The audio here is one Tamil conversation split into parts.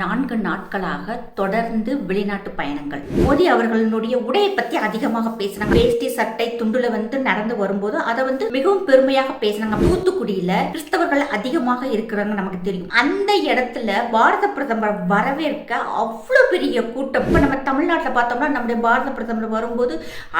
நான்கு நாட்களாக தொடர்ந்து வெளிநாட்டு பயணங்கள். மோடி அவர்களுடைய உடையை பத்தி அதிகமாக பேசினாங்க வேஷ்டி சட்டை துண்டுல வந்து நடந்து வரும்போது அதை வந்து மிகவும் பெருமையாக பேசினாங்க தூத்துக்குடியில கிறிஸ்தவர்கள் அதிகமாக இருக்கிறாங்க நமக்கு தெரியும். அந்த இடத்துல பாரத பிரதமர் வரவேற்க அவ்வளவு பெரிய கூட்டம். இப்ப நம்ம தமிழ்நாட்டில் பார்த்தோம்னா நம்முடைய பாரத பிரதமர் வரும்போது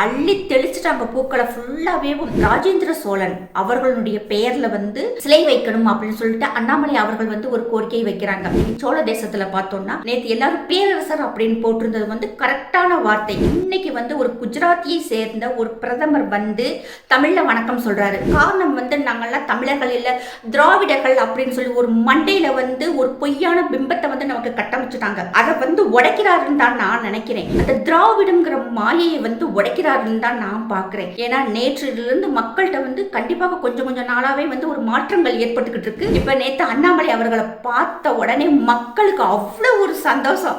அள்ளி தெளிச்சுட்டாங்க. பூக்களை ஃபுல்லாவே ராஜேந்திர சோழன் அவர்களுடைய பெயர்ல வந்து சிலை வைக்கணும் அப்படின்னு சொல்லிட்டு அண்ணாமலை அவர்கள் வந்து ஒரு கோரிக்கை வைக்கிறாங்க. சோழ தேசத்துல பார்த்தோம்னா நேத்து எல்லாரும் பேரரசர் அப்படின்னு போட்டிருந்தது வந்து கரெக்டான வார்த்தை. இன்னைக்கு வந்து ஒரு குஜராத்தியை சேர்ந்த ஒரு பிரதமர் வந்து தமிழ்ல வணக்கம் சொல்றாரு. காரணம் வந்து நாங்கள்லாம் தமிழர்கள் இல்ல திராவிடர்கள் அப்படின்னு சொல்லி ஒரு மண்டையில வந்து ஒரு பொய்யான பிம்பத்தை வந்து நமக்கு கட்டமைச்சுட்டாங்க. அதை வந்து உடைக்கிறாருன்னு தான் நான் நினைக்கிறேன். அந்த திராவிடங்கிற மாயையை வந்து உடைக்கிறாருன்னு தான் நான் பார்க்குறேன். ஏன்னா நேற்றிலிருந்து மக்கள்கிட்ட வந்து கண்டிப்பாக கொஞ்சம் கொஞ்சம் நாளாவே வந்து ஒரு மாற்றங்கள் ஏற்பட்டுக்கிட்டு இருக்கு. இப்ப நேத்து அண்ணாமலை அவர்களை பார்த்த உடனே மக்களுக்கு அவ்வளோ ஒரு சந்தோஷம்.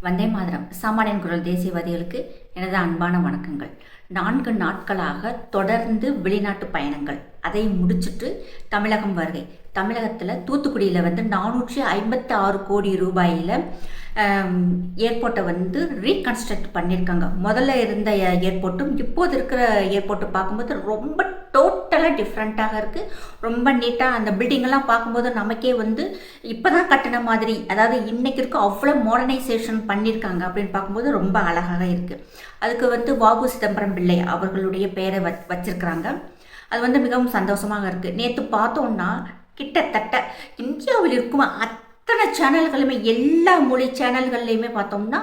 வந்தே மாதிரம். சாமானியன் குரல் தேசியவாதிகளுக்கு எனது அன்பான வணக்கங்கள். நான்கு நாட்களாக தொடர்ந்து வெளிநாட்டு பயணங்கள். அதை முடிச்சுட்டு தமிழகம் வருகை. தமிழகத்தில் தூத்துக்குடியில் வந்து நானூற்றி ஐம்பத்தி ஆறு கோடி ரூபாயில் ஏர்போர்ட்டை வந்து ரீகன்ஸ்ட்ரக்ட் பண்ணியிருக்காங்க முதல்ல இருந்த ஏர்போர்ட்டும் இப்போது இருக்கிற ஏர்போர்ட்டை பார்க்கும்போது ரொம்ப டோட்டலாக டிஃப்ரெண்ட்டாக இருக்குது ரொம்ப நீட்டாக அந்த பில்டிங்கெல்லாம் பார்க்கும்போது நமக்கே வந்து இப்போ தான் கட்டின மாதிரி அதாவது இன்றைக்கி இருக்க அவ்வளோ மாடர்னைசேஷன் பண்ணியிருக்காங்க அப்படின்னு பார்க்கும்போது ரொம்ப அழகாக இருக்குது அதுக்கு வந்து வாகு சிதம்பரம் பிள்ளை அவர்களுடைய பெயரை வ வச்சுருக்கிறாங்க. அது வந்து மிகவும் சந்தோஷமாக இருக்குது நேற்று பார்த்தோன்னா கிட்டத்தட்ட இந்தியாவில் இருக்கும் அத்தனை சேனல்களுமே எல்லா மொழி சேனல்கள்லையுமே பார்த்தோம்னா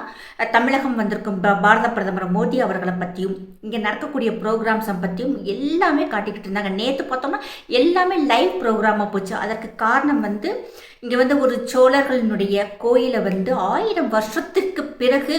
தமிழகம் வந்திருக்கும் ப- பாரத பிரதமர் மோடி அவர்களை பற்றியும் இங்கே நடக்கக்கூடிய ப்ரோக்ராம்ஸை பற்றியும் எல்லாமே காட்டிக்கிட்டு இருந்தாங்க. நேற்று பார்த்தோம்னா எல்லாமே லைவ் ப்ரோக்ராமாக போச்சு. அதற்கு காரணம் வந்து இங்கே வந்து ஒரு சோழர்களினுடைய கோயிலை வந்து ஆயிரம் வருஷத்துக்கு பிறகு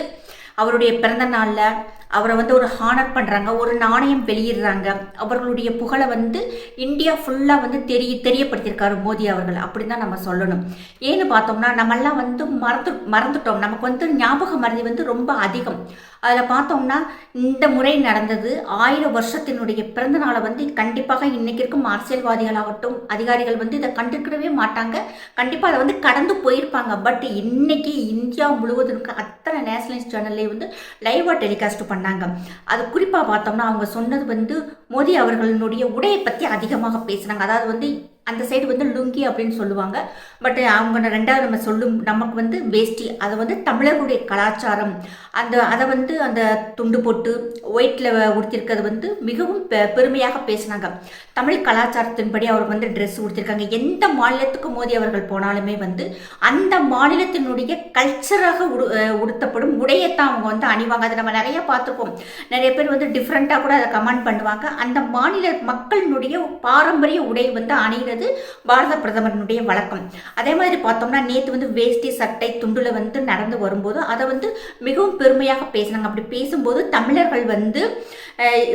அவருடைய பிறந்த நாளில் அவரை வந்து ஒரு ஹானர் பண்ணுறாங்க ஒரு நாணயம் வெளியிடுறாங்க. அவர்களுடைய புகழை வந்து இந்தியா ஃபுல்லாக வந்து தெரிய தெரியப்படுத்தியிருக்காரு மோடி அவர்கள். அப்படி தான் நம்ம சொல்லணும். ஏன்னு பார்த்தோம்னா நம்மெல்லாம் வந்து மறந்து மறந்துட்டோம். நமக்கு வந்து ஞாபக மறதி வந்து ரொம்ப அதிகம். அதில் பார்த்தோம்னா இந்த முறை நடந்தது ஆயிரம் வருஷத்தினுடைய பிறந்த நாளை வந்து கண்டிப்பாக இன்றைக்கி இருக்கும் அரசியல்வாதிகளாகட்டும் அதிகாரிகள் வந்து இதை கண்டுக்கிடவே மாட்டாங்க. கண்டிப்பாக அதை வந்து கடந்து போயிருப்பாங்க. பட் இன்னைக்கு இந்தியா முழுவதும் இருக்க அத்தனை நேஷனலிஸ்ட் சேனல்லே வந்து லைவாக டெலிகாஸ்ட் பண்ணாங்க. அது குறிப்பாக பார்த்தோம்னா அவங்க சொன்னது வந்து மோடி அவர்களுடைய உடையை பற்றி அதிகமாக பேசுனாங்க. அதாவது வந்து அந்த சைடு வந்து லுங்கி அப்படின்னு சொல்லுவாங்க. பட் அவங்க ரெண்டாவது நம்ம சொல்லும் நமக்கு வந்து வேஷ்டி அதை வந்து தமிழர்களுடைய கலாச்சாரம். அந்த அதை வந்து அந்த துண்டு போட்டு ஒயிட்டில் உடுத்திருக்கிறது வந்து மிகவும் பெ- பெருமையாக பேசினாங்க. தமிழ் கலாச்சாரத்தின்படி அவர் வந்து ட்ரெஸ் கொடுத்துருக்காங்க எந்த மாநிலத்துக்கு மோதி அவர்கள் போனாலுமே வந்து அந்த மாநிலத்தினுடைய கல்ச்சராக உடு உடுத்தப்படும் உடையத்தான் அவங்க வந்து அணிவாங்க. அதை நம்ம நிறைய பார்த்துருக்கோம் நிறைய பேர் வந்து டிஃப்ரெண்ட்டாக கூட அதை கமெண்ட் பண்ணுவாங்க. அந்த மாநில மக்களினுடைய பாரம்பரிய உடை வந்து அணிகிறது பாரத பிரதமரினுடைய வழக்கம். அதே மாதிரி பார்த்தோம்னா நேற்று வந்து வேஷ்டி சட்டை துண்டுல வந்து நடந்து வரும்போது அதை வந்து மிகவும் பெருமையாக பேசினாங்க. அப்படி பேசும்போது தமிழர்கள் வந்து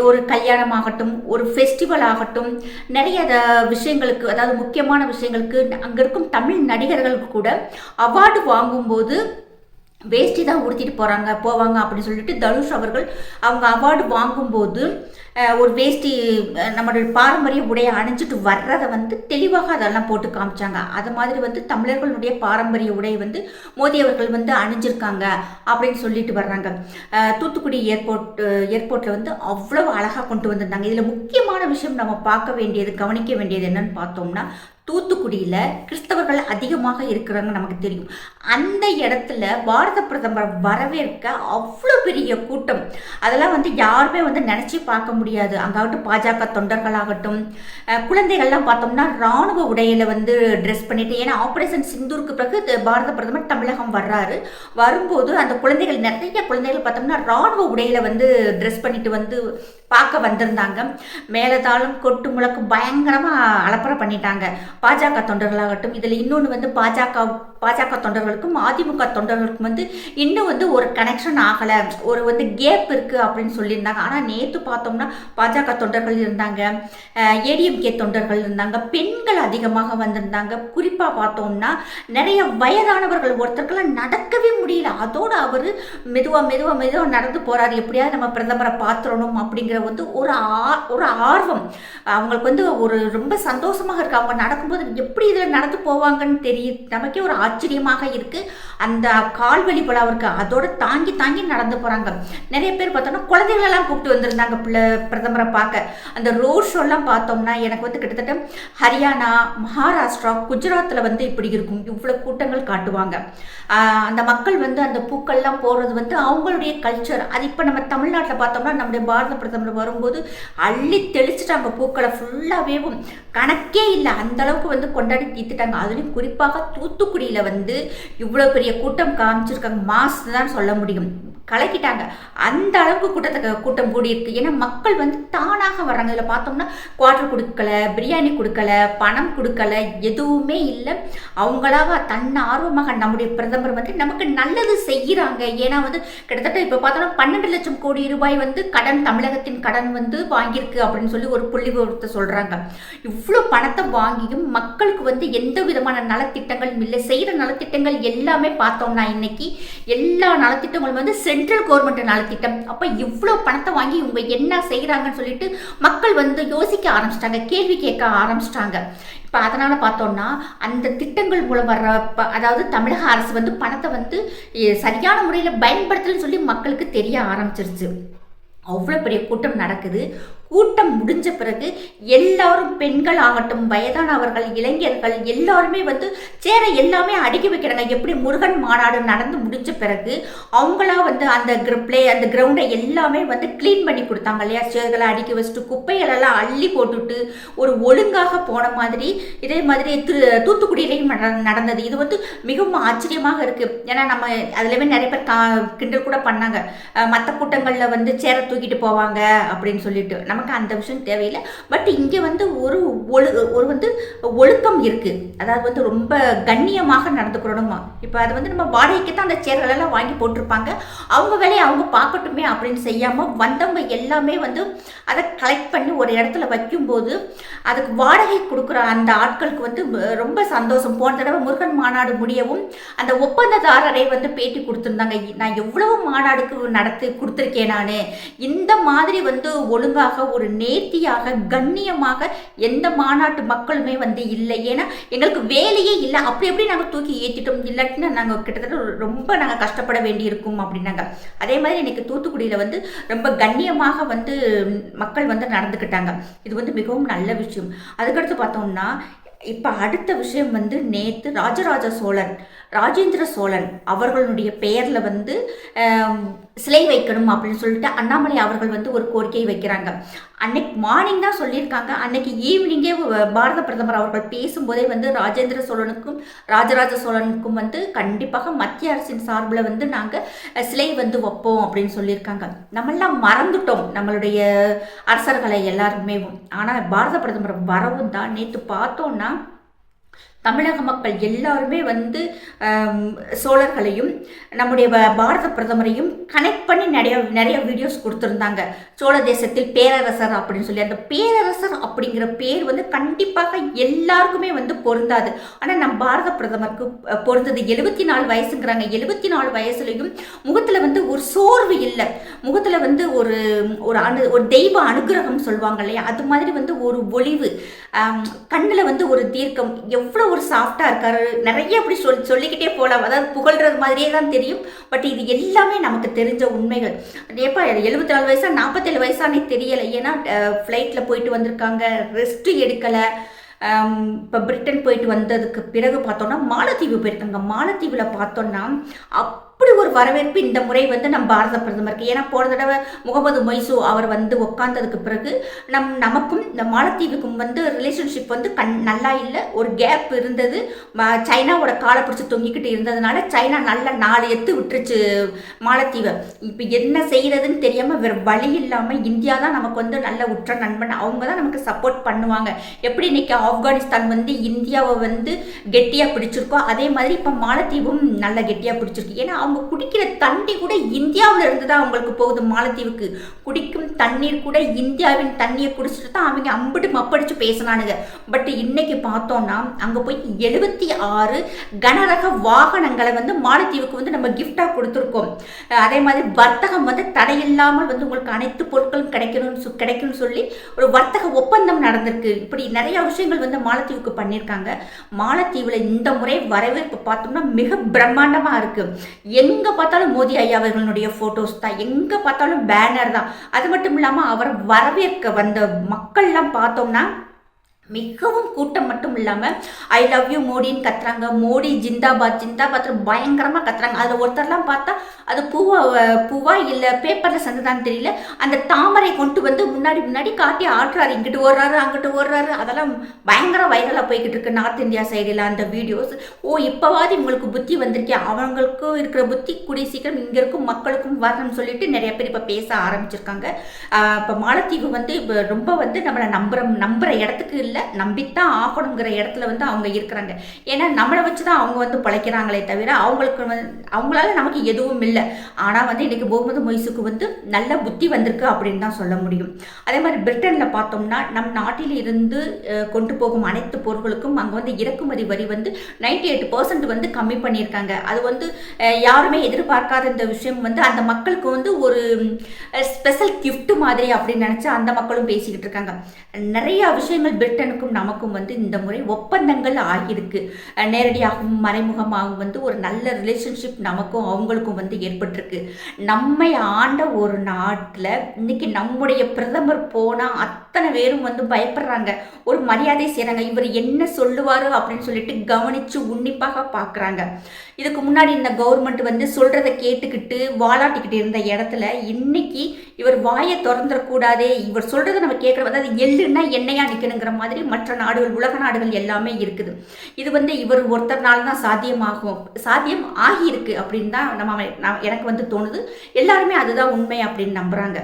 ஒரு கல்யாணம் ஆகட்டும் ஒரு ஃபெஸ்டிவல் ஆகட்டும் நிறைய விஷயங்களுக்கு அதாவது முக்கியமான விஷயங்களுக்கு அங்கே இருக்கும் தமிழ் நடிகர்களுக்கு கூட அவார்டு வாங்கும்போது வேஷ்டி தான் உடுத்திட்டு போகிறாங்க போவாங்க அப்படின்னு சொல்லிட்டு தனுஷ் அவர்கள் அவங்க அவார்டு வாங்கும்போது ஒரு வேஷ்டி நம்மளுடைய பாரம்பரிய உடையை அணிஞ்சிட்டு வர்றதை வந்து தெளிவாக அதெல்லாம் போட்டு காமிச்சாங்க. அது மாதிரி வந்து தமிழர்களுடைய பாரம்பரிய உடையை வந்து மோடி அவர்கள் வந்து அணிஞ்சிருக்காங்க அப்படின்னு சொல்லிட்டு வர்றாங்க. தூத்துக்குடி ஏர்போர்ட் ஏர்போர்ட்டில் வந்து அவ்வளோ அழகாக கொண்டு வந்திருந்தாங்க. இதில் முக்கியமான விஷயம் நம்ம பார்க்க வேண்டியது கவனிக்க வேண்டியது என்னன்னு பார்த்தோம்னா தூத்துக்குடியில் கிறிஸ்தவர்கள் அதிகமாக இருக்கிறாங்க நமக்கு தெரியும். அந்த இடத்துல பாரத பிரதமர் வரவேற்க அவ்வளோ பெரிய கூட்டம். அதெல்லாம் வந்து யாருமே வந்து நினச்சி பார்க்க முடியாது. அங்காகட்டும் பாஜக தொண்டர்களாகட்டும் குழந்தைகள்லாம் பார்த்தோம்னா ராணுவ உடையில் வந்து ட்ரெஸ் பண்ணிட்டு ஏன்னா ஆப்ரேஷன் சிந்தூருக்கு பிறகு பாரத பிரதமர் தமிழகம் வர்றாரு. வரும்போது அந்த குழந்தைகள் நிறைய குழந்தைகள் பார்த்தோம்னா ராணுவ உடையில் வந்து ட்ரெஸ் பண்ணிட்டு வந்து பார்க்க வந்திருந்தாங்க. மேலதாலும் கொட்டு முழக்கம் பயங்கரமாக அலப்பறை பண்ணிட்டாங்க. பாஜக தொண்டர்களாகட்டும் இதில் இன்னொன்று வந்து பாஜக பாஜக தொண்டர்களுக்கும் அதிமுக தொண்டர்களுக்கும் வந்து இன்னும் வந்து ஒரு கனெக்ஷன் ஆகலை. ஒரு வந்து கேப் இருக்குது அப்படின்னு சொல்லியிருந்தாங்க. ஆனால் நேற்று பார்த்தோம்னா பாஜக தொண்டர்கள் இருந்தாங்க ஏடிஎம்கே தொண்டர்கள் இருந்தாங்க பெண்கள் அதிகமாக வந்திருந்தாங்க. குறிப்பாக பார்த்தோம்னா நிறைய வயதானவர்கள் ஒருத்தருக்கெல்லாம் நடக்கவே முடியல. அதோடு அவர் மெதுவாக மெதுவாக மெதுவாக நடந்து போகிறார் எப்படியாவது நம்ம பிரதமரை பார்த்துடணும் அப்படிங்கிற வந்து ஒரு ஆ ஒரு ஆர்வம். அவங்களுக்கு வந்து ஒரு ரொம்ப சந்தோஷமாக இருக்குது அவங்க நடக்கும்போது எப்படி இதில் நடந்து போவாங்கன்னு தெரியும் நமக்கே ஒரு ஆச்சரியமாக இருக்குது அந்த கால்வழி போல அவருக்கு அதோட தாங்கி தாங்கி நடந்து போகிறாங்க நிறைய பேர் பார்த்தோம்னா குழந்தைகளெல்லாம் கூப்பிட்டு வந்திருந்தாங்க பிள்ளை பிரதமரை பார்க்க. அந்த ரோட் ஷோலாம் பார்த்தோம்னா எனக்கு வந்து கிட்டத்தட்ட ஹரியானா மகாராஷ்டிரா குஜராத்தில் வந்து இப்படி இருக்கும். இவ்வளோ கூட்டங்கள் காட்டுவாங்க. அந்த மக்கள் வந்து அந்த பூக்கள்லாம் போடுறது வந்து அவங்களுடைய கல்ச்சர் அது இப்போ நம்ம தமிழ்நாட்டில் பார்த்தோம்னா நம்முடைய பாரத பிரதமர் வரும்போது அள்ளி தெளிச்சுட்டாங்க. பூக்களை ஃபுல்லாகவே கணக்கே இல்லை. அந்த அளவுக்கு வந்து கொண்டாடி தீர்த்துட்டாங்க அதுலேயும் குறிப்பாக தூத்துக்குடியில் வந்து இவ்வளோ பெரிய கூட்டம் காமிச்சிருக்காங்க. மாஸ் தான் சொல்ல முடியும். கலக்கிட்டாங்க. அந்த அளவுக்கு கூட்டத்தை கூட்டம் கூடியிருக்கு ஏன்னா மக்கள் வந்து தானாக வர்றாங்க. இதில் பார்த்தோம்னா குவார்டர் கொடுக்கல பிரியாணி கொடுக்கல பணம் கொடுக்கல எதுவுமே இல்லை. அவங்களாக தன் ஆர்வமாக நம்முடைய பிரதமர் வந்து நமக்கு நல்லது செய்கிறாங்க ஏன்னா வந்து கிட்டத்தட்ட இப்போ பார்த்தோம்னா பன்னெண்டு லட்சம் கோடி ரூபாய் வந்து கடன் தமிழகத்தின் கடன் வந்து வாங்கியிருக்கு அப்படின்னு சொல்லி ஒரு புள்ளி விவரத்தை சொல்கிறாங்க இவ்வளோ பணத்தை வாங்கியும் மக்களுக்கு வந்து எந்த விதமான நலத்திட்டங்களும் இல்லை. செய்கிற நலத்திட்டங்கள் எல்லாமே பார்த்தோம்னா இன்னைக்கு எல்லா நலத்திட்டங்களும் வந்து சென்ட்ரல் கவர்மெண்ட் நலத்திட்டம். அப்போ இவ்வளோ பணத்தை வாங்கி இவங்க என்ன செய்கிறாங்கன்னு சொல்லிட்டு மக்கள் வந்து யோசிக்க ஆரம்பிச்சிட்டாங்க கேள்வி கேட்க ஆரம்பிச்சிட்டாங்க. இப்போ அதனால் பார்த்தோம்னா அந்த திட்டங்கள் மூலம் வர்ற அதாவது தமிழக அரசு வந்து பணத்தை வந்து சரியான முறையில் பயன்படுத்தலன்னு சொல்லி மக்களுக்கு தெரிய ஆரம்பிச்சிருச்சு. அவ்வளோ பெரிய கூட்டம் நடக்குது. கூட்டம் முடிஞ்ச பிறகு எல்லாரும் பெண்கள் ஆகட்டும் வயதானவர்கள் இளைஞர்கள் எல்லாருமே வந்து சேர எல்லாமே அடுக்கி வைக்கிறாங்க. எப்படி முருகன் மாநாடு நடந்து முடிஞ்ச பிறகு அவங்களா வந்து அந்த பிளே அந்த கிரவுண்டை எல்லாமே வந்து க்ளீன் பண்ணி கொடுத்தாங்க இல்லையா? சேர்களை அடுக்கி வச்சுட்டு குப்பைகளெல்லாம் அள்ளி போட்டுட்டு ஒரு ஒழுங்காக போன மாதிரி இதே மாதிரி திரு தூத்துக்குடியிலையும் நடந்தது. இது வந்து மிகவும் ஆச்சரியமாக இருக்குது ஏன்னா நம்ம அதுலேயுமே நிறைய பேர் கிண்டல் கூட பண்ணாங்க. மற்ற கூட்டங்களில் வந்து சேர தூக்கிட்டு போவாங்க அப்படின்னு சொல்லிட்டு. நம்ம நமக்கு அந்த விஷயம் தேவையில்லை. பட் இங்கே வந்து ஒரு ஒழு ஒரு வந்து ஒழுக்கம் இருக்குது அதாவது வந்து ரொம்ப கண்ணியமாக நடந்துக்கிறோணுமா இப்போ அது வந்து நம்ம வாடகைக்கு தான் அந்த சேர்களெல்லாம் வாங்கி போட்டிருப்பாங்க. அவங்க வேலையை அவங்க பார்க்கட்டுமே அப்படின்னு செய்யாமல் வந்தவங்க எல்லாமே வந்து அதை கலெக்ட் பண்ணி ஒரு இடத்துல வைக்கும்போது அதுக்கு வாடகை கொடுக்குற அந்த ஆட்களுக்கு வந்து ரொம்ப சந்தோஷம். போன தடவை முருகன் மாநாடு முடியவும் அந்த ஒப்பந்ததாரரை வந்து பேட்டி கொடுத்துருந்தாங்க. நான் எவ்வளவு மாநாடுக்கு நடத்தி கொடுத்துருக்கேன் நான். இந்த மாதிரி வந்து ஒழுங்காக ஒரு நேர்த்தியாக கண்ணியமாக எந்த மாநாட்டு மக்களுமே வந்து இல்லை. ஏன்னா எங்களுக்கு வேலையே இல்லை. அப்படி எப்படி நாங்கள் தூக்கி ஏற்றிட்டோம் இல்லாட்டினா நாங்கள் கிட்டத்தட்ட ரொம்ப நாங்கள் கஷ்டப்பட வேண்டியிருக்கும் அப்படின்னாங்க. அதே மாதிரி எனக்கு தூத்துக்குடியில் வந்து ரொம்ப கண்ணியமாக வந்து மக்கள் வந்து நடந்துக்கிட்டாங்க. இது வந்து மிகவும் நல்ல விஷயம். அதுக்கடுத்து பார்த்தோம்னா இப்போ அடுத்த விஷயம் வந்து நேற்று ராஜராஜ சோழன். ராஜேந்திர சோழன் அவர்களுடைய பெயரில் வந்து சிலை வைக்கணும் அப்படின்னு சொல்லிட்டு அண்ணாமலை அவர்கள் வந்து ஒரு கோரிக்கை வைக்கிறாங்க. அன்னைக்கு மார்னிங் தான் சொல்லியிருக்காங்க. அன்னைக்கு ஈவினிங்கே பாரத பிரதமர் அவர்கள் பேசும்போதே வந்து ராஜேந்திர சோழனுக்கும் ராஜராஜ சோழனுக்கும் வந்து கண்டிப்பாக மத்திய அரசின் சார்பில் வந்து நாங்கள் சிலை வந்து வைப்போம் அப்படின்னு சொல்லியிருக்காங்க. நம்மெல்லாம் மறந்துட்டோம் நம்மளுடைய அரசர்களை எல்லாருமே ஆனால் பாரத பிரதமர் வரவும் தான். நேற்று பார்த்தோன்னா தமிழக மக்கள் எல்லாருமே வந்து சோழர்களையும் நம்முடைய பாரத பிரதமரையும் கனெக்ட் பண்ணி நிறைய நிறைய வீடியோஸ் கொடுத்துருந்தாங்க. சோழ தேசத்தில் பேரரசர் அப்படின்னு சொல்லி அந்த பேரரசர் அப்படிங்கிற பேர் வந்து கண்டிப்பாக எல்லாருக்குமே வந்து பொருந்தாது. ஆனால் நம் பாரத பிரதமருக்கு பொருந்தது எழுபத்தி நாலு வயசுங்கிறாங்க. எழுபத்தி நாலு வயசுலையும் முகத்தில் வந்து ஒரு சோர்வு இல்லை. முகத்தில் வந்து ஒரு ஒரு அனு ஒரு தெய்வ அனுகிரகம் சொல்லுவாங்க இல்லையா? அது மாதிரி வந்து ஒரு ஒளிவு. கண்ணில் வந்து ஒரு தீர்க்கம். எவ்வளோ ஒரு சாஃப்டாக இருக்காரு. நிறைய அப்படி சொல் சொல்லிக்கிட்டே போகலாம் அதாவது புகழ்றது மாதிரியே தான் தெரியும். பட் இது எல்லாமே நமக்கு தெரிஞ்ச உண்மைகள். எப்போ எழுபத்தி நாலு வயசா நாற்பத்தேழு வயசானே தெரியலை. ஏன்னா ஃப்ளைட்டில் போயிட்டு வந்திருக்காங்க. ரெஸ்ட்டு எடுக்கலை. இப்போ பிரிட்டன் போயிட்டு வந்ததுக்கு பிறகு பார்த்தோன்னா மாலத்தீவு போயிருக்காங்க. மாலத்தீவில் பார்த்தோன்னா அப் அப்படி ஒரு வரவேற்பு இந்த முறை வந்து நம் பாரத பிரதமருக்கு. ஏன்னா போன தடவை முகமது மொய்சு அவர் வந்து உட்கார்ந்ததுக்கு பிறகு நம் நமக்கும் இந்த மாலத்தீவுக்கும் வந்து ரிலேஷன்ஷிப் வந்து கண் நல்லா இல்லை. ஒரு கேப் இருந்தது. சைனாவோட காலை பிடிச்சி தொங்கிக்கிட்டு இருந்ததுனால சைனா நல்ல நாலு எத்து விட்டுருச்சு மாலத்தீவை. இப்போ என்ன செய்யறதுன்னு தெரியாமல் வேறு வழி இல்லாமல் இந்தியா தான் நமக்கு வந்து நல்ல உற்ற நண்பன். அவங்க தான் நமக்கு சப்போர்ட் பண்ணுவாங்க. எப்படி இன்னைக்கு ஆப்கானிஸ்தான் வந்து இந்தியாவை வந்து கெட்டியாக பிடிச்சிருக்கோ அதே மாதிரி இப்போ மாலத்தீவும் நல்ல கெட்டியாக பிடிச்சிருக்கு. ஏன்னா அவங்க குடிக்கிற தண்ணி கூட இந்தியாவில் இருந்து தான் அவங்களுக்கு போகுது மாலத்தீவுக்கு. குடிக்கும் தண்ணீர் கூட இந்தியாவின் தண்ணியை குடிச்சிட்டு தான் அவங்க அம்பிட்டு மப்படிச்சு பேசினானுங்க. பட் இன்னைக்கு பார்த்தோம்னா அங்கே போய் எழுபத்தி ஆறு கனரக வாகனங்களை வந்து மாலத்தீவுக்கு வந்து நம்ம கிஃப்டாக கொடுத்துருக்கோம். அதே மாதிரி வர்த்தகம் வந்து தடையில்லாமல் வந்து உங்களுக்கு அனைத்து பொருட்களும் கிடைக்கணும்னு கிடைக்கும்னு சொல்லி ஒரு வர்த்தக ஒப்பந்தம் நடந்திருக்கு. இப்படி நிறைய விஷயங்கள் வந்து மாலத்தீவுக்கு பண்ணியிருக்காங்க. மாலத்தீவில் இந்த முறை வரவேற்பு பார்த்தோம்னா மிக பிரம்மாண்டமாக இருக்குது எங்கே பார்த்தாலும் மோடி ஐயா அவர்களுடைய ஃபோட்டோஸ் தான். எங்கே பார்த்தாலும் பேனர் தான். அது மட்டும் இல்லாமல் அவரை வரவேற்க வந்த மக்கள்லாம் பார்த்தோம்னா மிகவும் கூட்டம் மட்டும் இல்லாமல் ஐ லவ் யூ மோடின்னு கத்துறாங்க. மோடி ஜிந்தாபாத் ஜிந்தாபாத் பயங்கரமாக கத்துறாங்க. அதில் ஒருத்தர்லாம் பார்த்தா அது பூவா பூவா இல்லை பேப்பரில் சந்ததான்னு தெரியல. அந்த தாமரை கொண்டு வந்து முன்னாடி முன்னாடி காட்டி ஆட்டுறாரு. இங்கிட்டு ஓடுறாரு அங்கிட்டு ஓடுறாரு. அதெல்லாம் பயங்கர வைரலாக போய்கிட்டு இருக்கு நார்த் இந்தியா சைடில் அந்த வீடியோஸ் ஓ இப்போவாது உங்களுக்கு புத்தி வந்திருக்கே. அவங்களுக்கும் இருக்கிற புத்தி கூடிய சீக்கிரம் இங்கே இருக்கும் மக்களுக்கும் வரணும்னு சொல்லிட்டு நிறைய பேர் இப்போ பேச ஆரம்பிச்சிருக்காங்க. இப்போ மாலத்தீவு வந்து இப்போ ரொம்ப வந்து நம்மளை நம்புற நம்புற இடத்துக்கு இல்லை. நம்பித்தான் ஆகணுங்கிற இடத்துல வந்து அவங்க இருக்கிறாங்க. ஏன்னா நம்மளை வச்சு தான் அவங்க வந்து பிழைக்கிறாங்களே தவிர அவங்களுக்கு வந்து அவங்களால நமக்கு எதுவும் இல்லை. ஆனால் வந்து இன்றைக்கி முகமது மொய்சுக்கு வந்து நல்ல புத்தி வந்திருக்கு அப்படின்னு தான் சொல்ல முடியும். அதே மாதிரி பிரிட்டனில் பார்த்தோம்னா நம் நாட்டில் இருந்து கொண்டு போகும் அனைத்து பொருட்களுக்கும் அங்கே வந்து இறக்குமதி வரி வந்து நைன்டி எயிட் வந்து கம்மி பண்ணியிருக்காங்க. அது வந்து யாருமே எதிர்பார்க்காத இந்த விஷயம் வந்து அந்த மக்களுக்கு வந்து ஒரு ஸ்பெஷல் கிஃப்ட் மாதிரி அப்படின்னு நினச்சி அந்த மக்களும் பேசிக்கிட்டு இருக்காங்க. நிறைய விஷயங்கள் பிரிட்டன் பிரிட்டனுக்கும் நமக்கும் வந்து இந்த முறை ஒப்பந்தங்கள் ஆகியிருக்கு. நேரடியாகவும் மறைமுகமாகவும் வந்து ஒரு நல்ல ரிலேஷன்ஷிப் நமக்கும் அவங்களுக்கும் வந்து ஏற்பட்டிருக்கு. நம்மை ஆண்ட ஒரு நாட்டில் இன்னைக்கு நம்முடைய பிரதமர் போனால் அத்தனை பேரும் வந்து பயப்படுறாங்க. ஒரு மரியாதை செய்கிறாங்க இவர் என்ன சொல்லுவார் அப்படின்னு சொல்லிட்டு கவனித்து உன்னிப்பாக பார்க்குறாங்க இதுக்கு முன்னாடி இந்த கவர்மெண்ட் வந்து சொல்கிறத கேட்டுக்கிட்டு வாலாட்டிக்கிட்டு இருந்த இடத்துல இன்னைக்கு இவர் வாயை திறந்துடக்கூடாதே. இவர் சொல்கிறத நம்ம கேட்குற அதாவது எள்ளுன்னா எண்ணெயா நிற்கணுங்கிற மாதிரி மற்ற நாடுகள் உலக நாடுகள் எல்லாமே இருக்குது. இது வந்து இவர் ஒருத்தர்னால தான் சாத்தியமாகும். சாத்தியம் ஆகியிருக்கு அப்படின்னு தான் நம்ம எனக்கு வந்து தோணுது. எல்லாருமே அதுதான் உண்மை அப்படின்னு நம்புகிறாங்க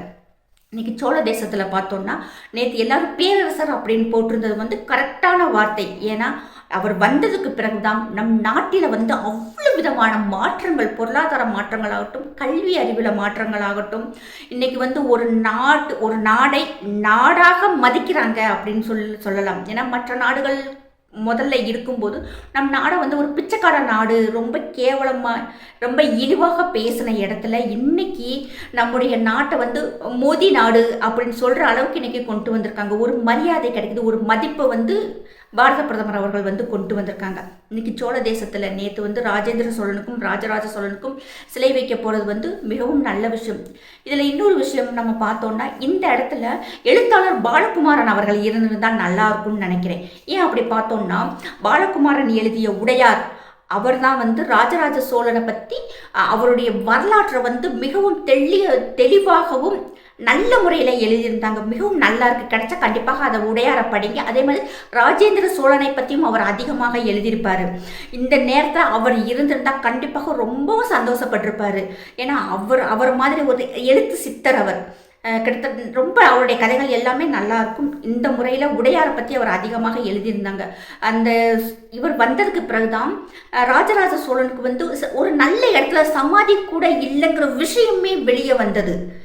இன்றைக்கி சோழ தேசத்தில் பார்த்தோம்னா நேற்று எல்லாரும் பேரரசர் அப்படின்னு போட்டிருந்தது வந்து கரெக்டான வார்த்தை. ஏன்னா அவர் வந்ததுக்கு பிறகுதான் நம் நாட்டில் வந்து அவ்வளோ விதமான மாற்றங்கள் பொருளாதார மாற்றங்களாகட்டும் கல்வி அறிவில் மாற்றங்களாகட்டும் இன்னைக்கு வந்து ஒரு நாட்டு ஒரு நாடை நாடாக மதிக்கிறாங்க அப்படின்னு சொல் சொல்லலாம். ஏன்னா மற்ற நாடுகள் முதல்ல இருக்கும்போது நம் நாடை வந்து ஒரு பிச்சைக்கார நாடு ரொம்ப கேவலமாக ரொம்ப இழிவாக பேசின இடத்துல இன்னைக்கு நம்முடைய நாட்டை வந்து மோதி நாடு அப்படின்னு சொல்கிற அளவுக்கு இன்னைக்கு கொண்டு வந்திருக்காங்க. ஒரு மரியாதை கிடைக்குது ஒரு மதிப்பை வந்து பாரத பிரதமர் அவர்கள் வந்து கொண்டு வந்திருக்காங்க. இன்னைக்கு சோழ தேசத்தில் நேற்று வந்து ராஜேந்திர சோழனுக்கும் ராஜராஜ சோழனுக்கும் சிலை வைக்க போகிறது வந்து மிகவும் நல்ல விஷயம். இதில் இன்னொரு விஷயம் நம்ம பார்த்தோம்னா இந்த இடத்துல எழுத்தாளர் பாலகுமாரன் அவர்கள் இருந்திருந்தால் நல்லா இருக்கும்னு நினைக்கிறேன். ஏன் அப்படி பார்த்தோம்னா பாலகுமாரன் எழுதிய உடையார் அவர் தான் வந்து ராஜராஜ சோழனை பற்றி அவருடைய வரலாற்றை வந்து மிகவும் தெளிய தெளிவாகவும் நல்ல முறையில் எழுதியிருந்தாங்க. மிகவும் நல்லா இருக்கு. கிடைச்சா கண்டிப்பாக அதை உடையார படிங்க அதே மாதிரி ராஜேந்திர சோழனை பற்றியும் அவர் அதிகமாக எழுதியிருப்பார். இந்த நேரத்தில் அவர் இருந்திருந்தால் கண்டிப்பாக ரொம்பவும் சந்தோஷப்பட்டிருப்பார். ஏன்னா அவர் அவர் மாதிரி ஒரு எழுத்து சித்தர் அவர். கிட்டத்தட்ட ரொம்ப அவருடைய கதைகள் எல்லாமே நல்லா இருக்கும். இந்த முறையில் உடையாரை பற்றி அவர் அதிகமாக எழுதியிருந்தாங்க. அந்த இவர் வந்ததுக்கு பிறகுதான் ராஜராஜ சோழனுக்கு வந்து ச- ஒரு நல்ல இடத்துல சமாதி கூட இல்லைங்கிற விஷயமே வெளியே வந்தது.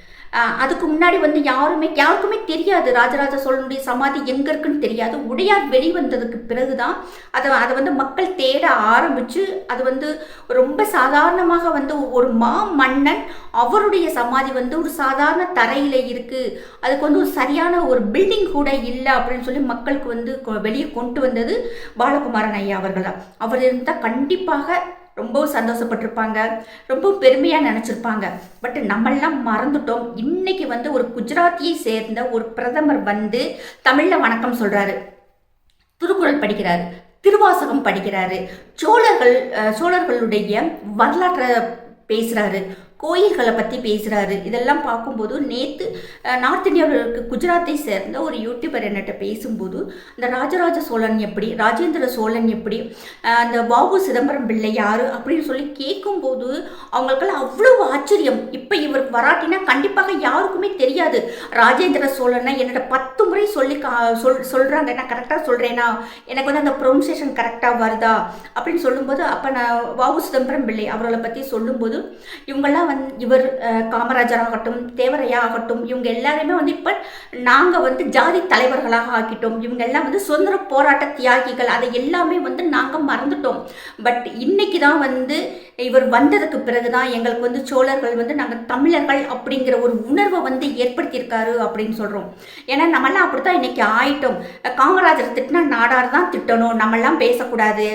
அதுக்கு முன்னாடி வந்து யாருமே யாருக்குமே தெரியாது. ராஜராஜ சோழனுடைய சமாதி எங்கே இருக்குன்னு தெரியாது. உடையார் வெளிவந்ததுக்கு பிறகுதான் அதை அதை வந்து மக்கள் தேட ஆரம்பித்து அது வந்து ரொம்ப சாதாரணமாக வந்து ஒரு மா மன்னன் அவருடைய சமாதி வந்து ஒரு சாதாரண தரையில் இருக்குது அதுக்கு வந்து ஒரு சரியான ஒரு பில்டிங் கூட இல்லை அப்படின்னு சொல்லி மக்களுக்கு வந்து கொ- வெளியே கொண்டு வந்தது பாலகுமாரன் ஐயா அவர்கள் தான் அவர் இருந்தால் கண்டிப்பாக ரொம்பவும் சந்தோஷப்பட்டிருப்பாங்க. ரொம்ப பெருமையாக நினச்சிருப்பாங்க. பட் நம்மெல்லாம் மறந்துட்டோம். இன்னைக்கு வந்து ஒரு குஜராத்தியை சேர்ந்த ஒரு பிரதமர் வந்து தமிழில் வணக்கம் சொல்கிறாரு திருக்குறள் படிக்கிறாரு. திருவாசகம் படிக்கிறாரு. சோழர்கள் சோழர்களுடைய வரலாற்றை பேசுகிறாரு கோயில்களை பற்றி பேசுகிறாரு இதெல்லாம் பார்க்கும்போது நேற்று நார்த் இந்தியாவில் இருக்க குஜராத்தை சேர்ந்த ஒரு யூடியூபர் என்னட்ட பேசும்போது அந்த ராஜராஜ சோழன் எப்படி ராஜேந்திர சோழன் எப்படி அந்த பாபு சிதம்பரம் பிள்ளை யார்? அப்படின்னு சொல்லி கேட்கும்போது அவங்களுக்கெல்லாம் அவ்வளவு ஆச்சரியம். இப்போ இவர் வராட்டினா கண்டிப்பாக யாருக்குமே தெரியாது. ராஜேந்திர சோழனை என்னோட பத்து முறை சொல்லி கா சொல் சொல்கிறாங்க நான் கரெக்டாக சொல்கிறேனா எனக்கு வந்து அந்த ப்ரொனன்சியேஷன் கரெக்டாக வருதா? அப்படின்னு சொல்லும்போது அப்போ நான் வாவு சிதம்பரம் பிள்ளை அவர்களை பற்றி சொல்லும்போது இவங்கெல்லாம் வந் இவர் காமராஜர் ஆகட்டும் தேவரையா ஆகட்டும் இவங்க எல்லாருமே வந்து இப்போ நாங்கள் வந்து ஜாதி தலைவர்களாக ஆக்கிட்டோம். இவங்க எல்லாம் வந்து சுதந்திர போராட்ட தியாகிகள். அதை எல்லாமே வந்து நாங்கள் மறந்துட்டோம். பட் இன்னைக்கு தான் வந்து இவர் வந்ததுக்கு பிறகு தான் எங்களுக்கு வந்து சோழர்கள் வந்து நாங்கள் தமிழர்கள் அப்படிங்கிற ஒரு உணர்வை வந்து ஏற்படுத்தியிருக்காரு அப்படின்னு சொல்கிறோம் ஏன்னா நம்மெல்லாம் அப்படி தான் இன்னைக்கு ஆயிட்டோம். காமராஜர் திட்டினா நாடார் தான் திட்டணும். நம்மெல்லாம் பேசக்கூடாது.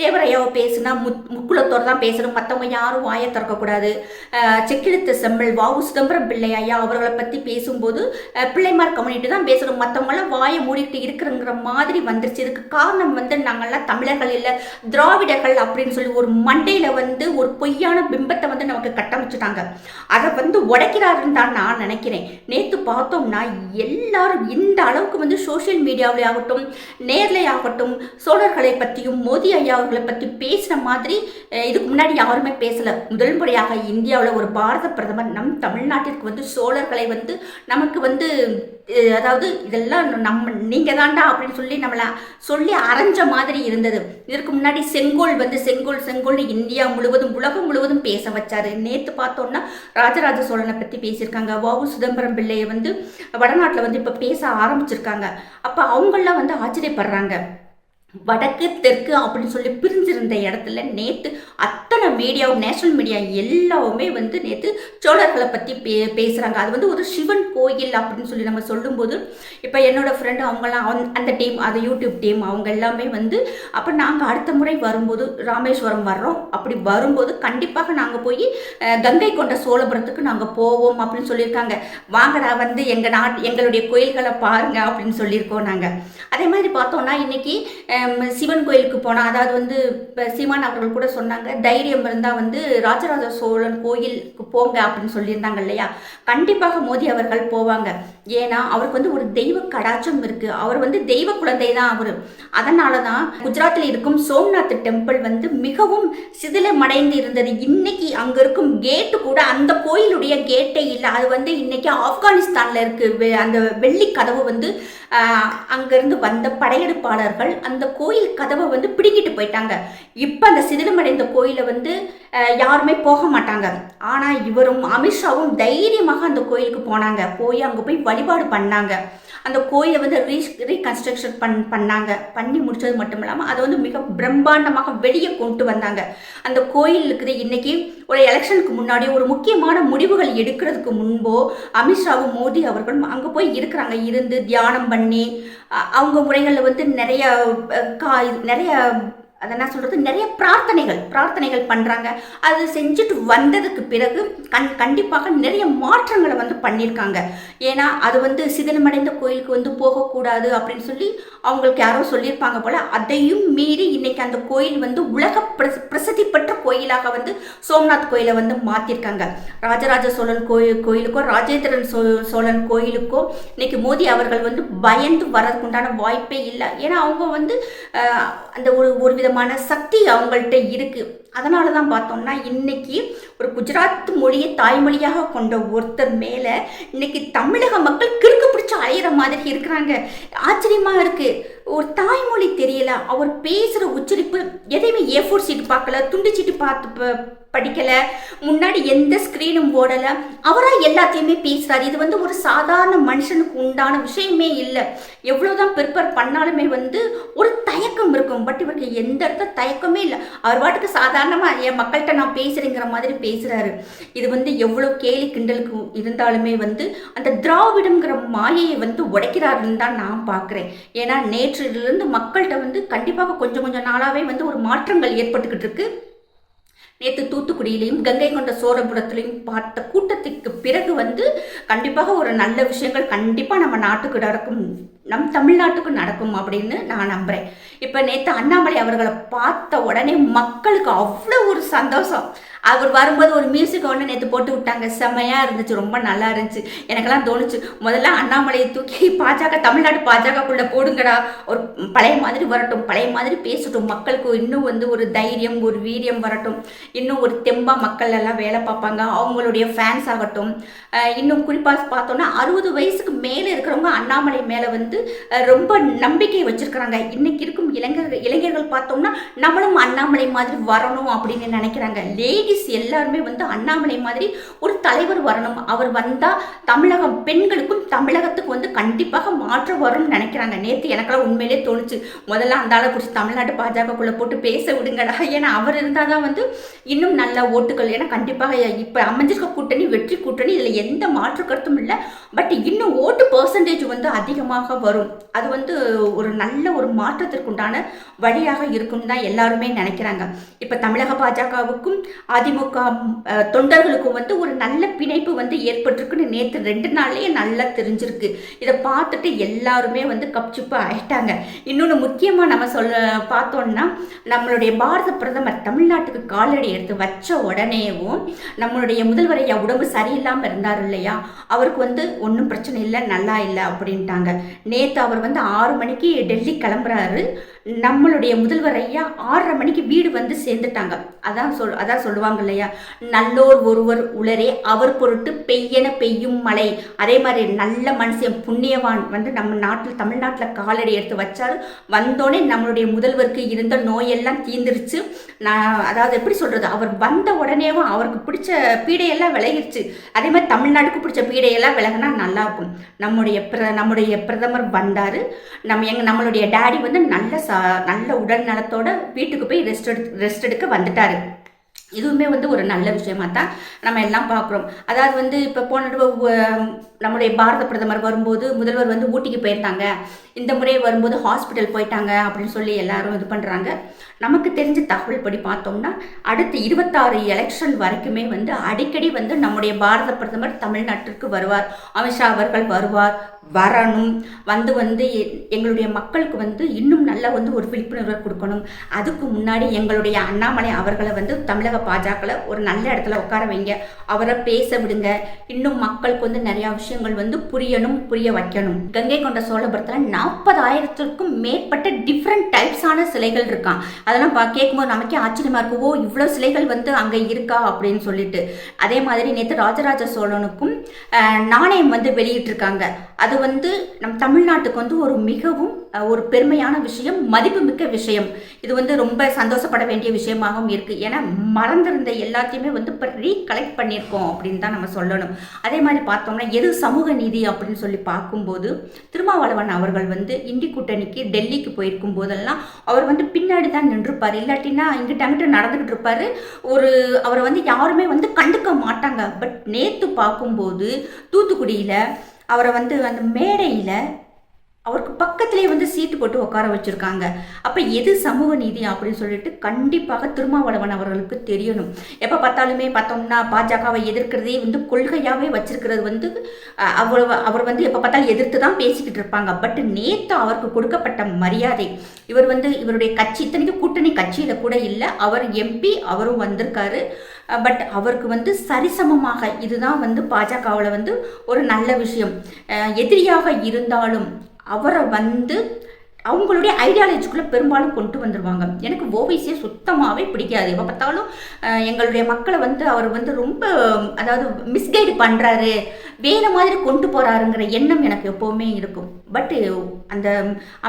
தேவரையாவை பேசுனா முத் முக்குலத்தோர் தான் பேசணும். மற்றவங்க யாரும் வாயை திறக்கக்கூடாது. அஹ் செக்கிழுத்த செம்மல் வாவு சிதம்பரம் பிள்ளை ஐயா அவர்களை பற்றி பேசும்போது பிள்ளைமார் கம்யூனிட்டி தான் பேசணும். மற்றவங்களாம் வாயை மூடிக்கிட்டு இருக்கிறங்கிற மாதிரி வந்துருச்சு. இதுக்கு காரணம் வந்து நாங்கள்லாம் தமிழர்கள் இல்லை திராவிடர்கள் அப்படின்னு சொல்லி ஒரு மண்டையில் வந்து ஒரு பொய்யான பிம்பத்தை வந்து நமக்கு கட்டமைச்சிட்டாங்க. அதை வந்து உடைக்கிறாருன்னு தான் நான் நினைக்கிறேன். நேற்று பார்த்தோம்னா எல்லாரும் இந்த அளவுக்கு வந்து சோஷியல் மீடியாவிலே ஆகட்டும் நேர்ல ஆகட்டும் சோழர்களை பற்றியும் மோதி ஐயா அவர்களை பற்றி பேசின மாதிரி இதுக்கு முன்னாடி யாருமே பேசலை. முதல் முறையாக இந்தியாவில் ஒரு பாரத பிரதமர் நம் தமிழ்நாட்டிற்கு வந்து சோழர்களை வந்து நமக்கு வந்து அதாவது இதெல்லாம் நம்ம நீங்கள் தாண்டா அப்படின்னு சொல்லி நம்மளை சொல்லி அரைஞ்ச மாதிரி இருந்தது. இதற்கு முன்னாடி செங்கோல் வந்து செங்கோல் செங்கோல்னு இந்தியா முழுவதும் உலகம் முழுவதும் பேச வச்சாரு. நேற்று பார்த்தோம்னா ராஜராஜ சோழனை பற்றி பேசியிருக்காங்க. வாவு சிதம்பரம் பிள்ளையை வந்து வடநாட்டில் வந்து இப்போ பேச ஆரம்பிச்சிருக்காங்க. அப்போ அவங்களாம் வந்து ஆச்சரியப்படுறாங்க. வடக்கு தெற்கு அப்படின்னு சொல்லி பிரிஞ்சிருந்த இடத்துல நேற்று அத்தனை மீடியாவும் நேஷனல் மீடியா எல்லாமே வந்து நேற்று சோழர்களை பற்றி பே பேசுகிறாங்க அது வந்து ஒரு சிவன் கோயில் அப்படின்னு சொல்லி நம்ம சொல்லும்போது இப்போ என்னோட ஃப்ரெண்டு அவங்கெல்லாம் அந் அந்த டீம் அந்த யூடியூப் டீம் அவங்க எல்லாமே வந்து அப்போ நாங்கள் அடுத்த முறை வரும்போது ராமேஸ்வரம் வர்றோம். அப்படி வரும்போது கண்டிப்பாக நாங்கள் போய் கங்கை கொண்ட சோழபுரத்துக்கு நாங்கள் போவோம் அப்படின்னு சொல்லியிருக்காங்க. வாங்கடா வந்து எங்கள் நாட் எங்களுடைய கோயில்களை பாருங்க அப்படின்னு சொல்லியிருக்கோம் நாங்கள் அதே மாதிரி பார்த்தோம்னா இன்னைக்கு சிவன் கோயிலுக்கு போனால் அதாவது வந்து இப்போ சீமான் அவர்கள் கூட சொன்னாங்க தைரியம் இருந்தால் வந்து ராஜராஜ சோழன் கோயிலுக்கு போங்க அப்படின்னு சொல்லியிருந்தாங்க இல்லையா? கண்டிப்பாக மோடி அவர்கள் போவாங்க. ஏன்னா அவருக்கு வந்து ஒரு தெய்வ கடாச்சம் இருக்கு. அவர் வந்து தெய்வ குழந்தை தான் அவர். அதனால தான் குஜராத்தில் இருக்கும் சோம்நாத் டெம்பிள் வந்து மிகவும் சிதிலமடைந்து இருந்தது. இன்னைக்கு அங்க இருக்கும் கேட்டு கூட அந்த கோயிலுடைய கேட்டே இல்லை. அது வந்து இன்னைக்கு ஆப்கானிஸ்தான்ல இருக்கு. வெ- அந்த வெள்ளி கதவு வந்து அங்கேருந்து அங்கிருந்து வந்த படையெடுப்பாளர்கள் அந்த கோயில் கதவை வந்து பிடிங்கிட்டு போயிட்டாங்க. இப்போ அந்த சிதிலமடைந்த கோயிலை வந்து யாருமே போக மாட்டாங்க. ஆனால் இவரும் அமித்ஷாவும் தைரியமாக அந்த கோயிலுக்கு போனாங்க. போய் அங்கே போய் வழிபாடு பண்ணாங்க. அந்த கோயிலை வந்து ரீ ரீகன்ஸ்ட்ரக்ஷன் பண் பண்ணாங்க. பண்ணி முடித்தது மட்டும் இல்லாமல் அதை வந்து மிக பிரம்மாண்டமாக வெளியே கொண்டு வந்தாங்க. அந்த கோயில் இருக்குது இன்னைக்கு ஒரு எலெக்ஷனுக்கு முன்னாடி ஒரு முக்கியமான முடிவுகள் எடுக்கிறதுக்கு முன்போ அமித்ஷாவும் மோடி அவர்களும் அங்கே போய் இருக்கிறாங்க. இருந்து தியானம் பண்ணி அவங்க முறைகளில் வந்து நிறைய கா நிறைய அதை என்ன சொல்கிறது நிறைய பிரார்த்தனைகள் பிரார்த்தனைகள் பண்ணுறாங்க அது செஞ்சுட்டு வந்ததுக்கு பிறகு கண் கண்டிப்பாக நிறைய மாற்றங்களை வந்து பண்ணியிருக்காங்க. ஏன்னா அது வந்து சிதனமடைந்த கோயிலுக்கு வந்து போகக்கூடாது அப்படின்னு சொல்லி அவங்களுக்கு யாரோ சொல்லியிருப்பாங்க போல் அதையும் மீறி இன்றைக்கி அந்த கோயில் வந்து உலக பிரசி பிரசித்தி பெற்ற கோயிலாக வந்து சோம்நாத் கோயிலை வந்து மாற்றிருக்காங்க ராஜராஜ சோழன் கோயில் கோயிலுக்கோ ராஜேந்திரன் சோ சோழன் கோயிலுக்கோ இன்னைக்கு மோடி அவர்கள் வந்து பயந்து வர்றதுக்குண்டான வாய்ப்பே இல்லை. ஏன்னா அவங்க வந்து அந்த ஒரு ஒரு வித விதமான சக்தி அவங்கள்ட்ட இருக்கு. அதனால தான் பார்த்தோம்னா இன்னைக்கு ஒரு குஜராத் மொழியை தாய்மொழியாக கொண்ட ஒருத்தர் மேலே இன்னைக்கு தமிழக மக்கள் கிறுக்கு பிடிச்சி அலையிற மாதிரி இருக்கிறாங்க. ஆச்சரியமாக இருக்குது ஒரு தாய்மொழி தெரியல. அவர் பேசுகிற உச்சரிப்பு எதையுமே ஏ ஃபோர் சீட்டு பார்க்கல துண்டு சீட்டு பார்த்து ப- முன்னாடி எந்த ஸ்க்ரீனும் ஓடலை அவராக எல்லாத்தையுமே பேசுகிறார் இது வந்து ஒரு சாதாரண மனுஷனுக்கு உண்டான விஷயமே இல்லை. எவ்வளோதான் ப்ரிப்பேர் பண்ணாலுமே வந்து ஒரு தயக்கம் இருக்கும். பட் இவருக்கு எந்த இடத்துல தயக்கமே இல்லை. அவர் பாட்டுக்கு சாதாரண சாதாரணமாக என் மக்கள்கிட்ட நான் பேசுகிறேங்கிற மாதிரி பேசுகிறாரு இது வந்து எவ்வளோ கேலி கிண்டலுக்கு இருந்தாலுமே வந்து அந்த திராவிடம்ங்கிற மாயையை வந்து உடைக்கிறாருன்னு தான் நான் பார்க்குறேன். ஏன்னா நேற்றிலிருந்து மக்கள்கிட்ட வந்து கண்டிப்பாக கொஞ்சம் கொஞ்சம் நாளாகவே வந்து ஒரு மாற்றங்கள் ஏற்பட்டுக்கிட்டு இருக்கு. நேற்று தூத்துக்குடியிலையும் கங்கை கொண்ட சோழபுரத்துலையும் பார்த்த கூட்டத்துக்கு பிறகு வந்து கண்டிப்பாக ஒரு நல்ல விஷயங்கள் கண்டிப்பாக நம்ம நாட்டுக்கு நடக்கும். நம் தமிழ்நாட்டுக்கு நடக்கும் அப்படின்னு நான் நம்புகிறேன் இப்போ நேற்று அண்ணாமலை அவர்களை பார்த்த உடனே மக்களுக்கு அவ்வளோ ஒரு சந்தோஷம். அவர் வரும்போது ஒரு மியூசிக் ஒன்று நேற்று போட்டு விட்டாங்க. செம்மையாக இருந்துச்சு. ரொம்ப நல்லா இருந்துச்சு. எனக்கெல்லாம் தோணுச்சு. முதல்ல அண்ணாமலையை தூக்கி பாஜக தமிழ்நாடு பாஜகக்குள்ளே போடுங்கடா. ஒரு பழைய மாதிரி வரட்டும். பழைய மாதிரி பேசட்டும். மக்களுக்கு இன்னும் வந்து ஒரு தைரியம் ஒரு வீரியம் வரட்டும். இன்னும் ஒரு தெம்பா மக்கள் எல்லாம் வேலை பார்ப்பாங்க. அவங்களுடைய ஃபேன்ஸ் ஆகட்டும். இன்னும் குறிப்பாக பார்த்தோன்னா அறுபது வயசுக்கு மேலே இருக்கிறவங்க அண்ணாமலை மேலே வந்து ரொம்ப நம்பிக்கை வச்சுருக்கிறாங்க. இன்னைக்கு இருக்கும் இளைஞர்கள் இளைஞர்கள் பார்த்தோம்னா நம்மளும் அண்ணாமலை மாதிரி வரணும் அப்படின்னு நினைக்கிறாங்க. லேடி லேடிஸ் எல்லாருமே வந்து அண்ணாமலை மாதிரி ஒரு தலைவர் வரணும். அவர் வந்தால் தமிழகம் பெண்களுக்கும் தமிழகத்துக்கு வந்து கண்டிப்பாக மாற்றம் வரும்னு நினைக்கிறாங்க. நேற்று எனக்கெல்லாம் உண்மையிலே தோணுச்சு. முதல்ல அந்த ஆளை பிடிச்சி தமிழ்நாட்டு பாஜகக்குள்ளே போட்டு பேச விடுங்கடா. ஏன்னா அவர் இருந்தால் தான் வந்து இன்னும் நல்ல ஓட்டுகள். ஏன்னா கண்டிப்பாக இப்போ அமைஞ்சிருக்க கூட்டணி வெற்றி கூட்டணி இதில் எந்த மாற்று கருத்தும் இல்லை. பட் இன்னும் ஓட்டு பர்சன்டேஜ் வந்து அதிகமாக வரும். அது வந்து ஒரு நல்ல ஒரு மாற்றத்திற்குண்டான வழியாக இருக்கும்னு தான் எல்லாருமே நினைக்கிறாங்க. இப்போ தமிழக பாஜகவுக்கும் அதிமுக தொண்டர்களுக்கும் வந்து ஒரு நல்ல பிணைப்பு வந்து ஏற்பட்டிருக்குன்னு நேற்று ரெண்டு நாள்லேயே நல்லா தெரிஞ்சிருக்கு. இதை பார்த்துட்டு எல்லாருமே வந்து கப்சிப்பு ஆயிட்டாங்க. இன்னொன்று முக்கியமாக நம்ம சொல்ல பார்த்தோம்னா நம்மளுடைய பாரத பிரதமர் தமிழ்நாட்டுக்கு காலடி எடுத்து வச்ச உடனேவும் நம்மளுடைய முதல்வரையா உடம்பு சரியில்லாமல் இருந்தார் இல்லையா? அவருக்கு வந்து ஒன்றும் பிரச்சனை இல்லை நல்லா இல்லை அப்படின்ட்டாங்க. நேற்று அவர் வந்து ஆறு மணிக்கு டெல்லி கிளம்புறாரு. நம்மளுடைய முதல்வர் ஐயா ஆறரை மணிக்கு வீடு வந்து சேர்ந்துட்டாங்க. அதான் சொல் அதான் சொல்லுவாங்க இல்லையா? நல்லோர் ஒருவர் உளரே அவர் பொருட்டு பெய்யன பெய்யும் மழை. அதே மாதிரி நல்ல மனுஷன் புண்ணியவான் வந்து நம்ம நாட்டில் தமிழ்நாட்டில் காலடி எடுத்து வச்சாரு. வந்தோடனே நம்மளுடைய முதல்வருக்கு இருந்த நோயெல்லாம் தீந்துருச்சு நான் அதாவது எப்படி சொல்கிறது அவர் வந்த உடனேவும் அவருக்கு பிடிச்ச பீடையெல்லாம் விலகிருச்சு. அதே மாதிரி தமிழ்நாட்டுக்கு பிடிச்ச பீடையெல்லாம் விலகினா நல்லாயிருக்கும் நம்முடைய பிர நம்முடைய பிரதமர் வந்தார். நம்ம எங்கள் நம்மளுடைய டேடி வந்து நல்ல சா நல்ல உடல் நலத்தோட வீட்டுக்கு போய் ரெஸ்ட் எடு ரெஸ்ட் எடுக்க வந்துட்டார். இதுவுமே வந்து ஒரு நல்ல விஷயமா தான் நம்ம எல்லாம் பார்க்குறோம் அதாவது வந்து இப்போ போன நம்முடைய பாரத பிரதமர் வரும்போது முதல்வர் வந்து ஊட்டிக்கு போயிருந்தாங்க. இந்த முறை வரும்போது ஹாஸ்பிட்டல் போயிட்டாங்க அப்படின்னு சொல்லி எல்லாரும் இது பண்ணுறாங்க நமக்கு தெரிஞ்ச தகவல் படி பார்த்தோம்னா அடுத்து இருபத்தாறு எலெக்ஷன் வரைக்குமே வந்து அடிக்கடி வந்து நம்முடைய பாரத பிரதமர் தமிழ்நாட்டிற்கு வருவார். அமித்ஷா அவர்கள் வருவார். வரணும். வந்து வந்து எங்களுடைய மக்களுக்கு வந்து இன்னும் நல்ல வந்து ஒரு விழிப்புணர்வை கொடுக்கணும். அதுக்கு முன்னாடி எங்களுடைய அண்ணாமலை அவர்களை வந்து தமிழக பாஜகவில் ஒரு நல்ல இடத்துல உட்கார வைங்க. அவரை பேச விடுங்க. இன்னும் மக்களுக்கு வந்து நிறையா விஷயங்கள் வந்து புரியணும் புரிய வைக்கணும். கங்கை கொண்ட சோழபுரத்தில் நாற்பதாயிரத்திற்கும் மேற்பட்ட டிஃப்ரெண்ட் டைப்ஸான சிலைகள் இருக்கான் அதெல்லாம் பா கேட்கும்போது நமக்கே ஆச்சரியமாக இருக்கும் ஓ இவ்வளோ சிலைகள் வந்து அங்கே இருக்கா அப்படின்னு சொல்லிட்டு. அதே மாதிரி நேற்று ராஜராஜ சோழனுக்கும் நாணயம் வந்து வெளியிட்டிருக்காங்க. அது வந்து நம் தமிழ்நாட்டுக்கு வந்து ஒரு மிகவும் ஒரு பெருமையான விஷயம் மதிப்புமிக்க விஷயம். இது வந்து ரொம்ப சந்தோஷப்பட வேண்டிய விஷயமாகவும் இருக்குது ஏன்னா மறந்திருந்த எல்லாத்தையுமே வந்து இப்போ ரீகலெக்ட் பண்ணியிருக்கோம் அப்படின்னு தான் நம்ம சொல்லணும். அதே மாதிரி பார்த்தோம்னா எது சமூக நீதி அப்படின்னு சொல்லி பார்க்கும்போது திருமாவளவன் அவர்கள் வந்து இந்தி கூட்டணிக்கு டெல்லிக்கு போயிருக்கும் போதெல்லாம் அவர் வந்து பின்னாடி தான் நின்றுப்பார். இல்லாட்டினா இங்கிட்ட அங்கிட்ட நடந்துக்கிட்டு இருப்பார். ஒரு அவரை வந்து யாருமே வந்து கண்டுக்க மாட்டாங்க. பட் நேற்று பார்க்கும்போது தூத்துக்குடியில் அவரை வந்து அந்த மேடையில் அவருக்கு பக்கத்திலே வந்து சீட்டு போட்டு உட்கார வச்சுருக்காங்க. அப்போ எது சமூக நீதி அப்படின்னு சொல்லிட்டு கண்டிப்பாக திருமாவளவன் அவர்களுக்கு தெரியணும். எப்போ பார்த்தாலுமே பார்த்தோம்னா பாஜகவை எதிர்க்கிறதே வந்து கொள்கையாகவே வச்சிருக்கிறது வந்து அவர் அவர் வந்து எப்போ பார்த்தாலும் எதிர்த்து தான் பேசிக்கிட்டு இருப்பாங்க. பட் நேற்று அவருக்கு கொடுக்கப்பட்ட மரியாதை இவர் வந்து இவருடைய கட்சி இத்தனைக்கு கூட்டணி கட்சியில் கூட இல்லை. அவர் எம்பி அவரும் வந்திருக்காரு. பட் அவருக்கு வந்து சரிசமமாக இதுதான் வந்து பாஜகவில் வந்து ஒரு நல்ல விஷயம். எதிரியாக இருந்தாலும் அவரை வந்து அவங்களுடைய ஐடியாலஜிக்குள்ளே பெரும்பாலும் கொண்டு வந்துடுவாங்க எனக்கு ஓவைசியை சுத்தமாகவே பிடிக்காது. எப்போ பார்த்தாலும் எங்களுடைய மக்களை வந்து அவர் வந்து ரொம்ப அதாவது மிஸ்கைடு பண்ணுறாரு வேறு மாதிரி கொண்டு போகிறாருங்கிற எண்ணம் எனக்கு எப்போவுமே இருக்கும். பட்டு uh, அந்த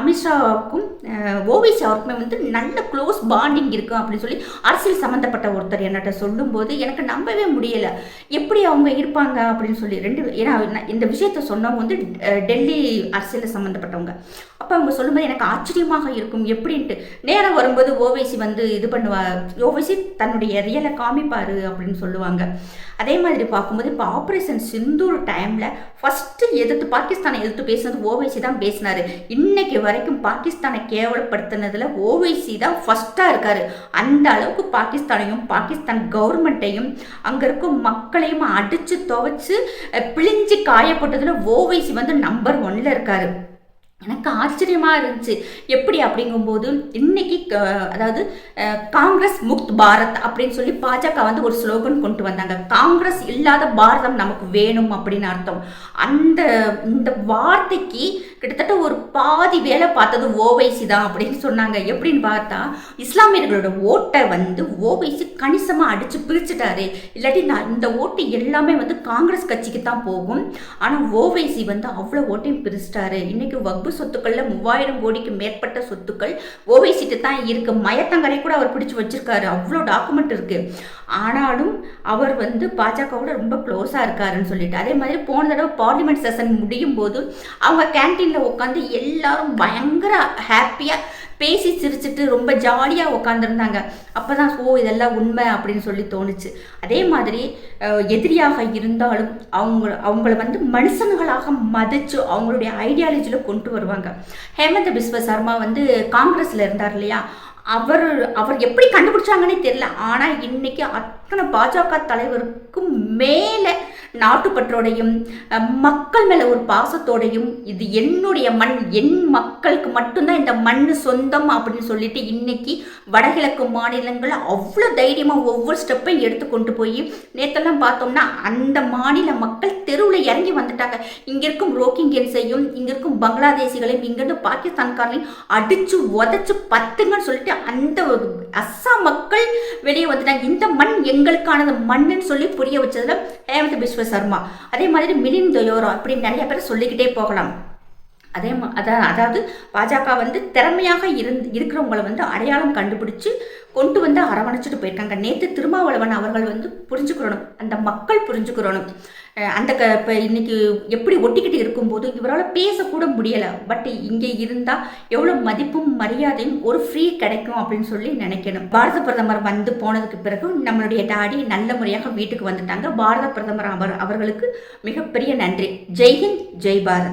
அமித்ஷாவுக்கும் uh, ஓவிசி அவருக்குமே வந்து நல்ல க்ளோஸ் பாண்டிங் இருக்கும் அப்படின்னு சொல்லி அரசியல் சம்மந்தப்பட்ட ஒருத்தர் என்னட்ட சொல்லும்போது எனக்கு நம்பவே முடியலை. எப்படி அவங்க இருப்பாங்க அப்படின்னு சொல்லி ரெண்டு ஏன்னா இந்த விஷயத்த சொன்னவங்க வந்து uh, டெல்லி அரசியலில் சம்மந்தப்பட்டவங்க அப்போ அவங்க சொல்லும்போது எனக்கு ஆச்சரியமாக இருக்கும். எப்படின்ட்டு நேரம் வரும்போது ஓவைசி வந்து இது பண்ணுவார் ஓவைசி தன்னுடைய ரியலை காமிப்பார் அப்படின்னு சொல்லுவாங்க. அதே மாதிரி பார்க்கும்போது இப்போ ஆப்ரேஷன் சிந்தூர் டைமில் ஃபஸ்ட்டு எதிர்த்து பாகிஸ்தானை எதிர்த்து பேசினது ஓவைசி தான் பேசினார். இன்னைக்கு வரைக்கும் பாகிஸ்தானை கேவலப்படுத்தினதில் ஓவைசி தான் ஃபஸ்ட்டாக இருக்கார். அந்த அளவுக்கு பாகிஸ்தானையும் பாகிஸ்தான் கவர்மெண்ட்டையும் அங்கே இருக்கும் மக்களையும் அடித்து துவைச்சு பிழிஞ்சு காயப்பட்டதில் ஓவைசி வந்து நம்பர் ஒன்னில் இருக்கார். எனக்கு ஆச்சரியமாக இருந்துச்சு. எப்படி அப்படிங்கும்போது இன்னைக்கு க- அதாவது காங்கிரஸ் முக்த் பாரத் அப்படின்னு சொல்லி பாஜக வந்து ஒரு ஸ்லோகன் கொண்டு வந்தாங்க. காங்கிரஸ் இல்லாத பாரதம் நமக்கு வேணும் அப்படின்னு அர்த்தம். அந்த இந்த வார்த்தைக்கு கிட்டத்தட்ட ஒரு பாதி வேலை பார்த்தது ஓவைசி தான் அப்படின்னு சொன்னாங்க. எப்படின்னு பார்த்தா இஸ்லாமியர்களோட ஓட்டை வந்து ஓவைசி கணிசமாக அடித்து பிரிச்சுட்டாரு. இல்லாட்டி நான் இந்த ஓட்டு எல்லாமே வந்து காங்கிரஸ் கட்சிக்கு தான் போகும் ஆனால் ஓவைசி வந்து அவ்வளோ ஓட்டையும் பிரிச்சிட்டாரு. இன்றைக்கி வக்பு சொத்துக்களில் மூவாயிரம் கோடிக்கு மேற்பட்ட சொத்துக்கள் ஓவைசிட்டு தான் இருக்கு. மயத்தங்கரை கூட அவர் பிடிச்சி வச்சிருக்காரு. அவ்வளோ டாக்குமெண்ட் இருக்குது ஆனாலும் அவர் வந்து பாஜகவோட ரொம்ப க்ளோஸாக இருக்காருன்னு சொல்லிட்டு அதே மாதிரி போன தடவை பார்லிமெண்ட் செஷன் முடியும் போது அவங்க கேன்டீனில் உட்காந்து எல்லாரும் பயங்கர ஹாப்பியாக பேசி சிரிச்சிட்டு ரொம்ப ஜாலியாக உட்காந்துருந்தாங்க அப்போ தான் ஓ இதெல்லாம் உண்மை அப்படின்னு சொல்லி தோணுச்சு. அதே மாதிரி எதிரியாக இருந்தாலும் அவங்க அவங்கள வந்து மனுஷங்களாக மதித்து அவங்களுடைய ஐடியாலஜியில் கொண்டு வருவாங்க. ஹேமந்த பிஸ்வ சர்மா வந்து காங்கிரஸில் இருந்தார் இல்லையா? அவர் அவர் எப்படி கண்டுபிடிச்சாங்கன்னே தெரியல. ஆனால் இன்னைக்கு அத்தனை பாஜக தலைவருக்கும் மேலே நாட்டுப்பற்றோடையும் மக்கள் மேலே ஒரு பாசத்தோடையும் இது என்னுடைய மண் என் மக்களுக்கு மட்டும்தான் இந்த மண் சொந்தம் அப்படின்னு சொல்லிட்டு இன்னைக்கு வடகிழக்கு மாநிலங்கள் அவ்வளோ தைரியமாக ஒவ்வொரு ஸ்டெப்பையும் எடுத்து கொண்டு போய் நேற்றெல்லாம் பார்த்தோம்னா அந்த மாநில மக்கள் தெருவில் இறங்கி வந்துட்டாங்க. இங்கே இருக்கும் ரோக்கிங்கன்ஸையும் இங்கே இருக்கும் பங்களாதேசிகளையும் இங்கேருந்து பாகிஸ்தான்காரனையும் அடித்து உதச்சு பத்துங்கன்னு சொல்லிட்டு அந்த அஸ்ஸாம் மக்கள் வெளியே வந்துட்டாங்க. இந்த மண் எங்களுக்கானது மண்ணுன்னு சொல்லி புரிய வச்சதுல ஹேமந்த் பிஸ்வ சர்மா. அதே மாதிரி மிலின் தயோரா அப்படின்னு நிறைய பேர் சொல்லிக்கிட்டே போகலாம். அதே மா அதான் அதாவது பாஜக வந்து திறமையாக இருந்து இருக்கிறவங்கள வந்து அடையாளம் கண்டுபிடிச்சு கொண்டு வந்து அரவணைச்சிட்டு போயிருக்காங்க. நேற்று திருமாவளவன் அவர்கள் வந்து புரிஞ்சுக்கிறணும். அந்த மக்கள் புரிஞ்சுக்கிறணும். அந்த க இப்போ இன்றைக்கி எப்படி ஒட்டிக்கிட்டு இருக்கும்போது இவரால் பேசக்கூட முடியலை. பட் இங்கே இருந்தால் எவ்வளோ மதிப்பும் மரியாதையும் ஒரு ஃப்ரீ கிடைக்கும் அப்படின்னு சொல்லி நினைக்கணும். பாரத பிரதமர் வந்து போனதுக்கு பிறகு நம்மளுடைய டாடி நல்ல முறையாக வீட்டுக்கு வந்துட்டாங்க. பாரத பிரதமர் அவர் அவர்களுக்கு மிகப்பெரிய நன்றி. ஜெய்ஹிந்த் ஜெய் பாரத்.